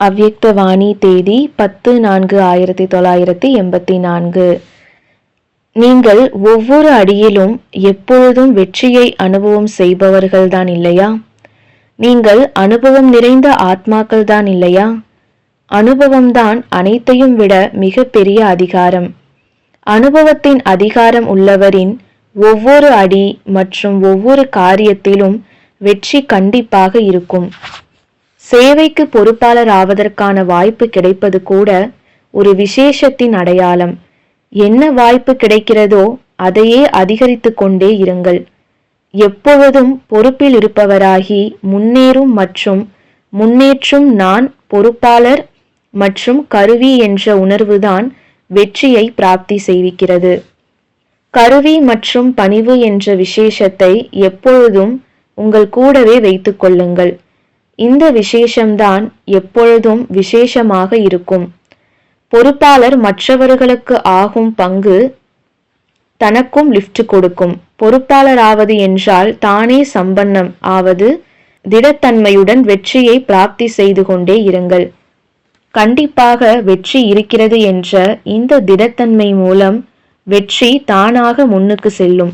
அவ்யக்தவாணி தேதி பத்து நான்கு ஆயிரத்தி தொள்ளாயிரத்தி எண்பத்தி நான்கு. நீங்கள் ஒவ்வொரு அடியிலும் எப்பொழுதும் வெற்றியை அனுபவம் செய்பவர்கள்தான் இல்லையா? நீங்கள் அனுபவம் நிறைந்த ஆத்மாக்கள் தான் இல்லையா? அனுபவம்தான் அனைத்தையும் விட மிக பெரிய அதிகாரம். அனுபவத்தின் அதிகாரம் உள்ளவரின் ஒவ்வொரு அடி மற்றும் ஒவ்வொரு காரியத்திலும் வெற்றி கண்டிப்பாக இருக்கும். சேவைக்கு பொறுப்பாளர் ஆவதற்கான வாய்ப்பு கிடைப்பது கூட ஒரு விசேஷத்தின் அடையாளம். என்ன வாய்ப்பு கிடைக்கிறதோ அதையே அதிகரித்து கொண்டே இருங்கள். எப்பொழுதும் பொறுப்பில் இருப்பவராகி முன்னேறும் மற்றும் முன்னேற்றும் நான் பொறுப்பாளர் மற்றும் கருவி என்ற உணர்வுதான் வெற்றியை பிராப்தி செய்விக்கிறது. கருவி மற்றும் பணிவு என்ற விசேஷத்தை எப்பொழுதும் உங்கள் கூடவே வைத்து கொள்ளுங்கள். இந்த விசேஷம்தான் எப்பொழுதும் விசேஷமாக இருக்கும். பொறுப்பாளர் மற்றவர்களுக்கு ஆகும் பங்கு தனக்கும் லிஃப்ட் கொடுக்கும். பொறுப்பாளர் ஆவது என்றால் தானே சம்பன்னம் ஆவது திடத்தன்மையுடன் வெற்றியை பிராப்தி செய்து கொண்டே இருங்கள். கண்டிப்பாக வெற்றி இருக்கிறது என்ற இந்த திடத்தன்மை மூலம் வெற்றி தானாக முன்னுக்கு செல்லும்.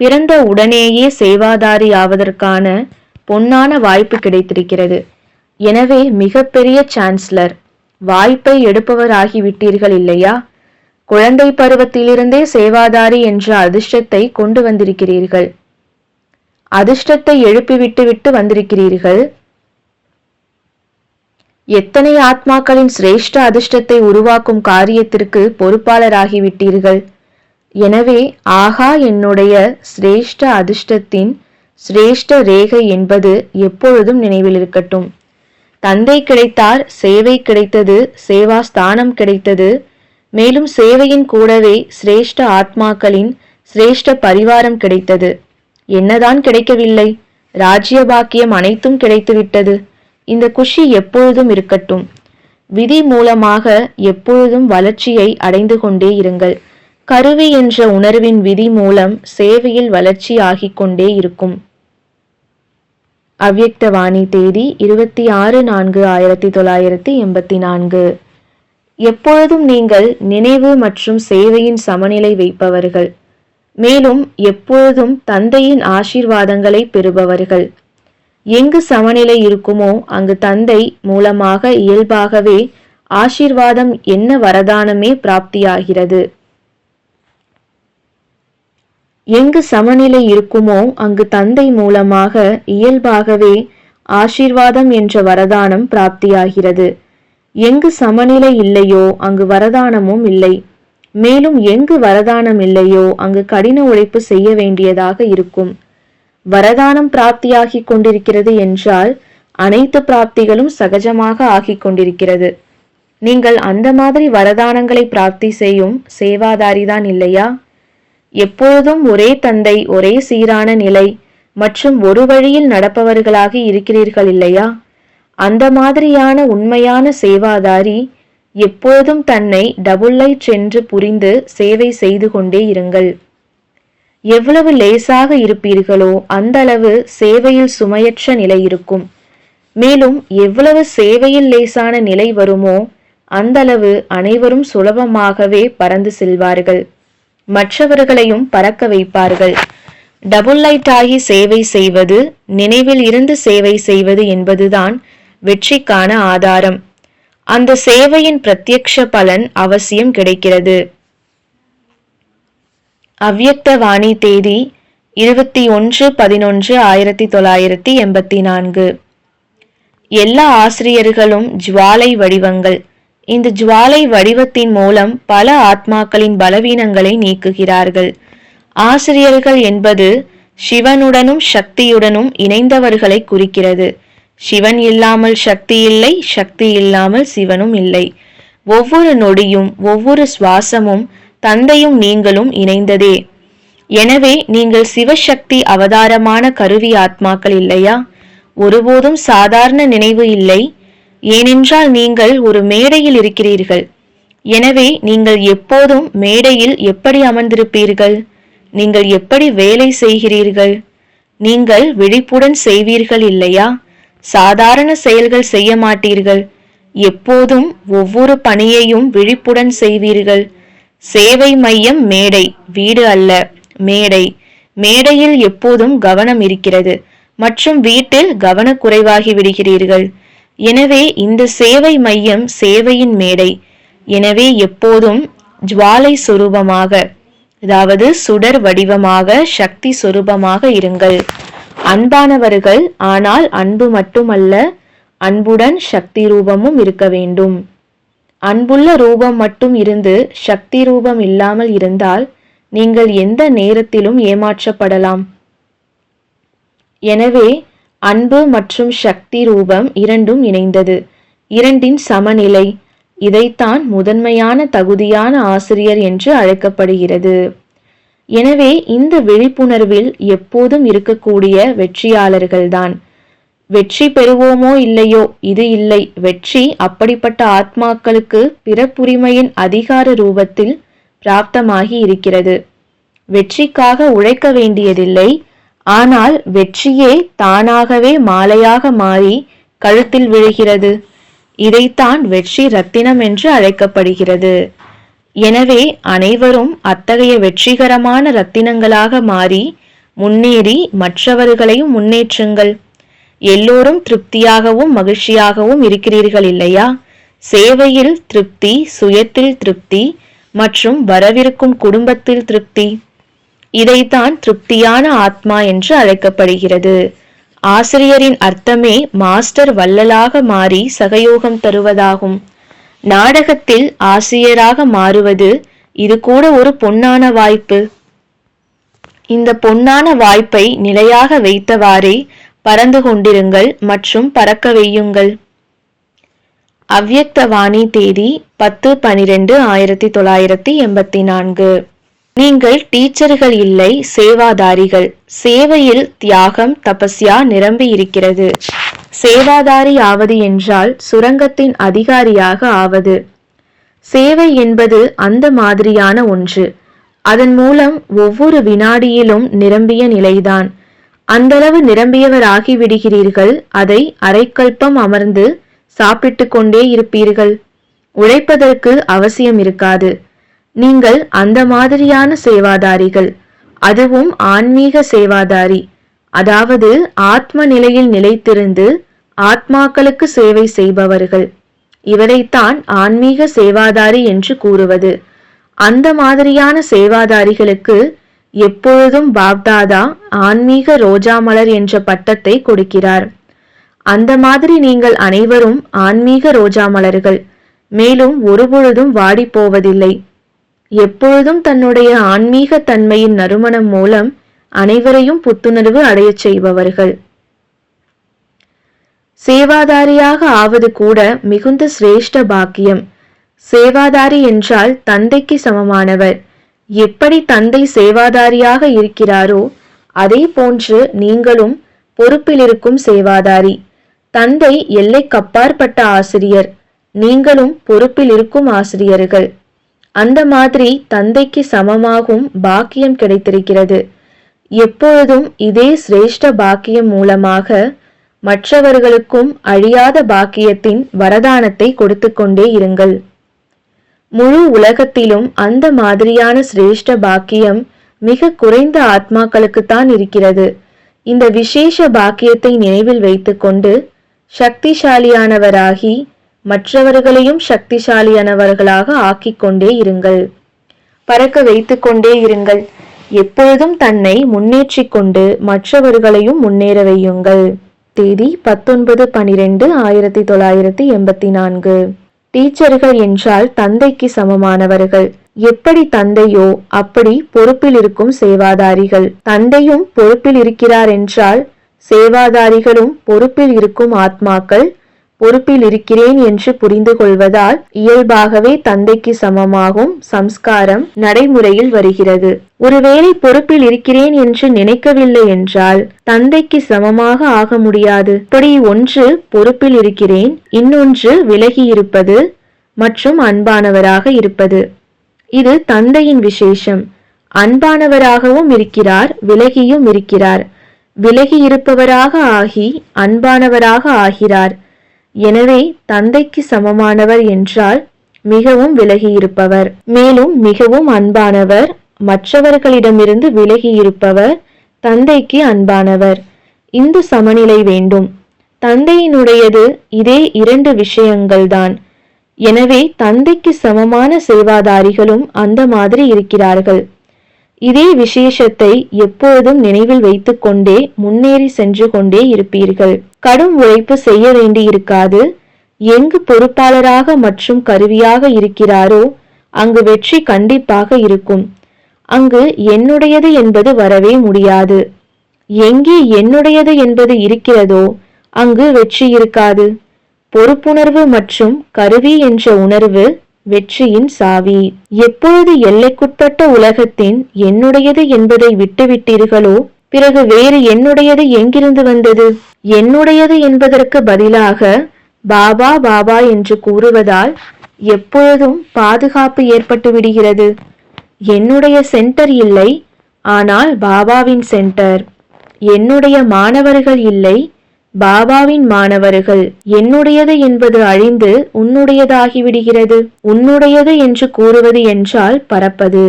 பிறந்த உடனேயே சேவாதாரி ஆவதற்கான பொன்னான வாய்ப்பு கிடைத்திருக்கிறது. எனவே மிகப்பெரிய சான்ஸ்லர் வாய்ப்பை எடுப்பவராகிவிட்டீர்கள் இல்லையா? குழந்தை பருவத்திலிருந்தே சேவாதாரி என்ற அதிர்ஷ்டத்தை கொண்டு வந்திருக்கிறீர்கள். அதிர்ஷ்டத்தை எழுப்பிவிட்டு விட்டு வந்திருக்கிறீர்கள். எத்தனை ஆத்மாக்களின் சிரேஷ்ட அதிர்ஷ்டத்தை உருவாக்கும் காரியத்திற்கு பொறுப்பாளராகிவிட்டீர்கள்? எனவே ஆகா என்னுடைய சிரேஷ்ட அதிர்ஷ்டத்தின் சிரேஷ்ட ரேகை என்பது எப்பொழுதும் நினைவில் இருக்கட்டும். தந்தை கிடைத்தார் சேவை கிடைத்தது சேவா ஸ்தானம் கிடைத்தது. மேலும் சேவையின் கூடவே சிரேஷ்ட ஆத்மாக்களின் சிரேஷ்ட பரிவாரம் கிடைத்தது. என்னதான் கிடைக்கவில்லை? ராஜ்யபாக்கியம் அனைத்தும் கிடைத்துவிட்டது. இந்த குஷி எப்பொழுதும் இருக்கட்டும். விதி மூலமாக எப்பொழுதும் வளர்ச்சியை அடைந்து கொண்டே இருங்கள். கருவி என்ற உணர்வின் விதி மூலம் சேவையில் வளர்ச்சி ஆகிக் கொண்டே இருக்கும். அவ்யக்தவாணி தேதி இருபத்தி ஆறு நான்கு ஆயிரத்தி தொள்ளாயிரத்தி எண்பத்தி நான்கு. எப்பொழுதும் நீங்கள் நினைவு மற்றும் சேவையின் சமநிலை வைப்பவர்கள். மேலும் எப்பொழுதும் தந்தையின் ஆசீர்வாதங்களை பெறுபவர்கள். எங்கு சமநிலை இருக்குமோ அங்கு தந்தை மூலமாக இயல்பாகவே ஆசீர்வாதம் என்ன வரதானமே பிராப்தியாகிறது. எங்கு சமநிலை இருக்குமோ அங்கு தந்தை மூலமாக இயல்பாகவே ஆசீர்வாதம் என்ற வரதானம் பிராப்தியாகிறது. எங்கு சமநிலை இல்லையோ அங்கு வரதானமும் இல்லை. மேலும் எங்கு வரதானம் இல்லையோ அங்கு கடின உழைப்பு செய்ய வேண்டியதாக இருக்கும். வரதானம் பிராப்தியாகிக் கொண்டிருக்கிறது என்றால் அனைத்து பிராப்திகளும் சகஜமாக ஆகிக் கொண்டிருக்கிறது. நீங்கள் அந்த மாதிரி வரதானங்களை பிராப்தி செய்யும் சேவாதாரிதான் இல்லையா? எப்பொழுதும் ஒரே தந்தை ஒரே சீரான நிலை மற்றும் ஒரு வழியில் நடப்பவர்களாக இருக்கிறீர்கள் இல்லையா? அந்த மாதிரியான உண்மையான சேவாதாரி எப்போதும் தன்னை டபுள் லைட் சென்று புரிந்து சேவை செய்து கொண்டே இருங்கள். எவ்வளவு லேசாக இருப்பீர்களோ அந்த அளவு சேவையில் சுமையற்ற நிலை இருக்கும். மேலும் எவ்வளவு சேவையில் லேசான நிலை வருமோ அந்தளவு அனைவரும் சுலபமாகவே பறந்து செல்வார்கள். மற்றவர்களையும் பறக்க வைப்பார்கள். டபுள் லைட் ஆகி சேவை செய்வது நினைவில் இருந்து சேவை செய்வது என்பதுதான் வெற்றிக்கான ஆதாரம். அந்த சேவையின் பிரத்யக்ஷ பலன் அவசியம் கிடைக்கிறது. அவ்யக்த வாணி தேதி இருபத்தி ஒன்று பதினொன்று ஆயிரத்தி தொள்ளாயிரத்தி எண்பத்தி நான்கு. எல்லா ஆசிரியர்களும் ஜுவாலை வடிவங்கள். இந்த ஜுவாலை வடிவத்தின் மூலம் பல ஆத்மாக்களின் பலவீனங்களை நீக்குகிறார்கள். ஆசிரியர்கள் என்பது சிவனுடனும் சக்தியுடனும் இணைந்தவர்களை குறிக்கிறது. சிவன் இல்லாமல் சக்தி இல்லை சக்தி இல்லாமல் சிவனும் இல்லை. ஒவ்வொரு நொடியும் ஒவ்வொரு சுவாசமும் தந்தையும் நீங்களும் இணைந்ததே. எனவே நீங்கள் சிவசக்தி அவதாரமான கருவி ஆத்மாக்கள் இல்லையா? ஒருபோதும் சாதாரண நினைவு இல்லை. ஏனென்றால் நீங்கள் ஒரு மேடையில் இருக்கிறீர்கள். எனவே நீங்கள் எப்போதும் மேடையில் எப்படி அமர்ந்திருப்பீர்கள்? நீங்கள் எப்படி வேலை செய்கிறீர்கள்? நீங்கள் விழிப்புடன் செய்வீர்கள் இல்லையா? சாதாரண செயல்கள் செய்ய மாட்டீர்கள். எப்போதும் ஒவ்வொரு பணியையும் விழிப்புடன் செய்வீர்கள். சேவை மையம் மேடை வீடு அல்ல மேடை. மேடையில் எப்போதும் கவனம் இருக்கிறது மற்றும் வீட்டில் கவனக்குறைவாகி விடுகிறீர்கள். எனவே இந்த சேவை மையம் சேவையின் மேடை. எனவே எப்போதும் ஜுவாலை சுரூபமாக அதாவது சுடர் வடிவமாக சக்தி சொரூபமாக இருங்கள். அன்பானவர்கள் ஆனால் அன்பு மட்டுமல்ல அன்புடன் சக்தி ரூபமும் இருக்க வேண்டும். அன்புள்ள ரூபம் மட்டும் இருந்து சக்தி ரூபம் இல்லாமல் இருந்தால் நீங்கள் எந்த நேரத்திலும் ஏமாற்றப்படலாம். எனவே அன்பு மற்றும் சக்தி ரூபம் இரண்டும் இணைந்தது. இரண்டின் சமநிலை இதைத்தான் முதன்மையான தகுதியான ஆசிரியர் என்று அழைக்கப்படுகிறது. எனவே இந்த விழிப்புணர்வில் எப்போதும் இருக்கக்கூடிய வெற்றியாளர்கள்தான். வெற்றி பெறுவோமோ இல்லையோ? இது இல்லை. வெற்றி அப்படிப்பட்ட ஆத்மாக்களுக்கு பிறப்புரிமையின் அதிகார ரூபத்தில் பிராப்தமாகி இருக்கிறது. வெற்றிக்காக உழைக்க வேண்டியதில்லை. ஆனால் வெற்றியே தானாகவே மாலையாக மாறி கழுத்தில் விழுகிறது. இதைத்தான் வெற்றி ரத்தினம் என்று அழைக்கப்படுகிறது. எனவே அனைவரும் அத்தகைய வெற்றிகரமான ரத்தினங்களாக மாறி முன்னேறி மற்றவர்களையும் முன்னேற்றுங்கள். எல்லோரும் திருப்தியாகவும் மகிழ்ச்சியாகவும் இருக்கிறீர்கள் இல்லையா? சேவையில் திருப்தி சுயத்தில் திருப்தி மற்றும் வரவிருக்கும் குடும்பத்தில் திருப்தி. இதைத்தான் திருப்தியான ஆத்மா என்று அழைக்கப்படுகிறது. ஆசிரியரின் அர்த்தமே மாஸ்டர் வள்ளலாக மாறி சகயோகம் தருவதாகும். நாடகத்தில் ஆசிரியராக மாறுவது இது கூட ஒரு பொன்னான வாய்ப்பு. இந்த பொன்னான வாய்ப்பை நிலையாக வைத்தவாறே பறந்து கொண்டிருங்கள் மற்றும் பறக்க வையுங்கள் அவ்யக்தவாணி தேதி பத்து பனிரெண்டு ஆயிரத்தி தொள்ளாயிரத்தி எண்பத்தி நான்கு நீங்கள் டீச்சர்கள் இல்லை சேவாதாரிகள். சேவையில் தியாகம் தபஸ்யா நிரம்பி இருக்கிறது. சேவாதாரி ஆவது என்றால் சுரங்கத்தின் அதிகாரியாக ஆவது. சேவை என்பது அந்த மாதிரியான ஒன்று. அதன் மூலம் ஒவ்வொரு வினாடியிலும் நிரம்பிய நிலைதான். அந்தளவு நிரம்பியவராகி விடுகிறீர்கள் அதை அரைக்கல்பம் அமர்ந்து சாப்பிட்டு கொண்டே இருப்பீர்கள். உழைப்பதற்கு அவசியம் இருக்காது. நீங்கள் அந்த மாதிரியான சேவாதாரிகள் அதுவும் ஆன்மீக சேவாதாரி அதாவது ஆத்ம நிலையில் நிலைத்திருந்து ஆத்மாக்களுக்கு சேவை செய்பவர்கள். இவரைத்தான் ஆன்மீக சேவாதாரி என்று கூறுவது. அந்த மாதிரியான சேவாதாரிகளுக்கு எப்பொழுதும் பாப்தாதா ஆன்மீக ரோஜா மலர் என்ற பட்டத்தை கொடுக்கிறார். அந்த மாதிரி நீங்கள் அனைவரும் ஆன்மீக ரோஜா மலர்கள் மேலும் ஒருபொழுதும் வாடி போவதில்லை. எப்பொழுதும் தன்னுடைய ஆன்மீக தன்மையின் நறுமணம் மூலம் அனைவரையும் புத்துணர்வு அடையச் செய்பவர்கள். சேவாதாரியாக ஆவது கூட மிகுந்த சிரேஷ்ட பாக்கியம். சேவாதாரி என்றால் தந்தைக்கு சமமானவர். எப்படி தந்தை சேவாதாரியாக இருக்கிறாரோ அதே போன்று நீங்களும் பொறுப்பிலிருக்கும் சேவாதாரி. தந்தை எல்லைக்கப்பாற்பட்ட ஆசிரியர் நீங்களும் பொறுப்பில் இருக்கும் ஆசிரியர்கள். அந்த மாதிரி தந்தைக்கு சமமாகும் பாக்கியம் கிடைத்திருக்கிறது. எப்பொழுதும் இதே சிரேஷ்ட பாக்கியம் மூலமாக மற்றவர்களுக்கும் அழியாத பாக்கியத்தின் வரதானத்தை கொடுத்து கொண்டே இருங்கள். முழு உலகத்திலும் அந்த மாதிரியான சிரேஷ்ட பாக்கியம் மிக குறைந்த ஆத்மாக்களுக்குத்தான் இருக்கிறது. இந்த விசேஷ பாக்கியத்தை நினைவில் வைத்துக்கொண்டு சக்திசாலியானவராகி மற்றவர்களையும் சக்திசாலியானவர்களாக ஆக்கிக் கொண்டே இருங்கள். பறக்க வைத்து கொண்டே இருங்கள். எப்பொழுதும் தன்னை முன்னேற்றிக் கொண்டு மற்றவர்களையும் முன்னேற வையுங்கள். தேதி பத்தொன்பது பனிரெண்டு ஆயிரத்தி தொள்ளாயிரத்தி எண்பத்தி நான்கு. டீச்சர்கள் என்றால் தந்தைக்கு சமமானவர்கள். எப்படி தந்தையோ அப்படி பொறுப்பில் இருக்கும் சேவாதாரிகள். தந்தையும் பொறுப்பில் இருக்கிறார் என்றால் சேவாதாரிகளும் பொறுப்பில் இருக்கும் ஆத்மாக்கள். பொறுப்பில் இருக்கிறேன் என்று புரிந்து கொள்வதால் இயல்பாகவே தந்தைக்கு சமமாகும் சம்ஸ்காரம் நடைமுறையில் வருகிறது. ஒருவேளை பொறுப்பில் இருக்கிறேன் என்று நினைக்கவில்லை என்றால் தந்தைக்கு சமமாக ஆக முடியாது. இப்படி ஒன்று பொறுப்பில் இருக்கிறேன். இன்னொன்று விலகி இருப்பது மற்றும் அன்பானவராக இருப்பது. இது தந்தையின் விசேஷம். அன்பானவராகவும் இருக்கிறார் விலகியும் இருக்கிறார். விலகி இருப்பவராக ஆகி அன்பானவராக ஆகிறார். எனவே தந்தைக்கு சமமானவர் என்றால் மிகவும் விலகியிருப்பவர். மேலும் மிகவும் அன்பானவர் மற்றவர்களிடமிருந்து விலகி இருப்பவர் தந்தைக்கு அன்பானவர். இந்த சமநிலை வேண்டும். தந்தையினுடையது இதே இரண்டு விஷயங்கள்தான். எனவே தந்தைக்கு சமமான சேவாதாரிகளும் அந்த மாதிரி இருக்கிறார்கள். இதே விசேஷத்தை எப்பொழுதும் நினைவில் வைத்துக்கொண்டே முன்னேறி சென்று கொண்டே இருப்பீர்கள். கடும் உழைப்பு செய்ய வேண்டியிருக்காது. எங்கு பொறுப்பாளராக மற்றும் கருவியாக இருக்கிறாரோ அங்கு வெற்றி கண்டிப்பாக இருக்கும். அங்கு என்னுடையது என்பது வரவே முடியாது. எங்கே என்னுடையது என்பது இருக்கிறதோ அங்கு வெற்றி இருக்காது. பொறுப்புணர்வு மற்றும் கருவி என்ற உணர்வு வெற்றியின் சாவி. எப்பொழுது எல்லைக்குட்பட்ட உலகத்தின் என்னுடையது என்பதை விட்டுவிட்டீர்களோ பிறகு வேறு என்னுடையது எங்கிருந்து வந்தது? என்னுடையது என்பதற்கு பதிலாக பாபா பாபா என்று கூறுவதால் எப்பொழுதும் பாதுகாப்பு ஏற்பட்டு விடுகிறது. என்னுடைய சென்டர் இல்லை ஆனால் பாபாவின் சென்டர். என்னுடைய மாணவர்கள் இல்லை பாபாவின் மாணவர்கள் என்னுடையது என்பது அழிந்து உன்னுடையதாகிவிடுகிறது. உன்னுடையது என்று கூறுவது என்றால் பறப்பது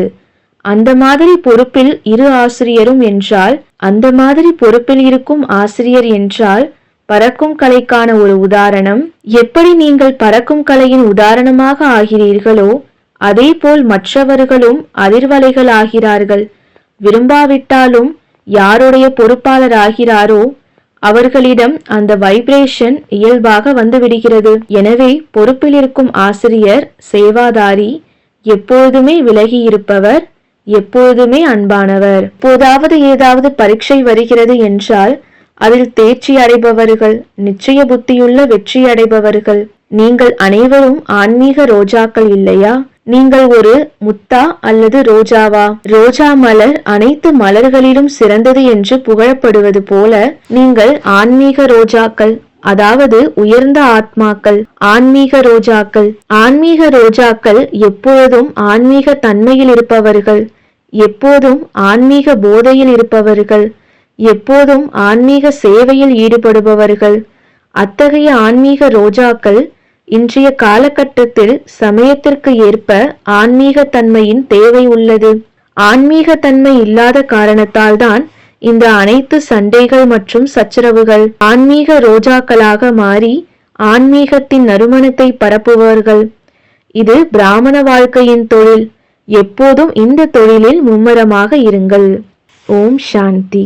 அந்த மாதிரி பொறுப்பில் இரு ஆசிரியரும் என்றால் அந்த மாதிரி பொறுப்பில் இருக்கும் ஆசிரியர் என்றால் பறக்கும் கலைக்கான ஒரு உதாரணம். எப்படி நீங்கள் பறக்கும் கலையின் உதாரணமாக ஆகிறீர்களோ அதே போல் மற்றவர்களும் அதிர்வலைகள் ஆகிறார்கள் விரும்பாவிட்டாலும் யாருடைய பொறுப்பாளர் ஆகிறாரோ அவர்களிடம் அந்த வைப்ரேஷன் இயல்பாக வந்துவிடுகிறது. எனவே பொறுப்பில் இருக்கும் ஆசிரியர் சேவாதாரி எப்பொழுதுமே விலகி இருப்பவர் எப்பொழுதுமே அன்பானவர். போதாவது ஏதாவது பரீட்சை வருகிறது என்றால் அதில் தேர்ச்சி அடைபவர்கள் நிச்சய புத்தியுள்ள வெற்றி அடைபவர்கள். நீங்கள் அனைவரும் ஆன்மீக ரோஜாக்கள் இல்லையா? நீங்கள் ஒரு முத்தா அல்லது ரோஜாவா? ரோஜா மலர் அனைத்து மலர்களிலும் சிறந்தது என்று புகழப்படுவது போல நீங்கள் ஆன்மீக ரோஜாக்கள் அதாவது உயர்ந்த ஆத்மாக்கள் ஆன்மீக ரோஜாக்கள். ஆன்மீக ரோஜாக்கள் எப்பொழுதும் ஆன்மீக தன்மையில் இருப்பவர்கள் எப்போதும் ஆன்மீக போதையில் இருப்பவர்கள் எப்போதும் ஆன்மீக சேவையில் ஈடுபடுபவர்கள். அத்தகைய ஆன்மீக ரோஜாக்கள் இன்றைய காலகட்டத்தில் சமயத்திற்கு ஏற்ப ஆன்மீக தன்மையின் தேவை உள்ளது. ஆன்மீக தன்மை இல்லாத காரணத்தால் தான் இந்த அனைத்து சண்டைகள் மற்றும் சச்சரவுகள் ஆன்மீக ரோஜாக்களாக மாறி ஆன்மீகத்தின் நறுமணத்தை பரப்புபவர்கள். இது பிராமண வாழ்க்கையின் தொழில். எப்போதும் இந்த தொழிலில் மும்மரமாக இருங்கள். ஓம் சாந்தி.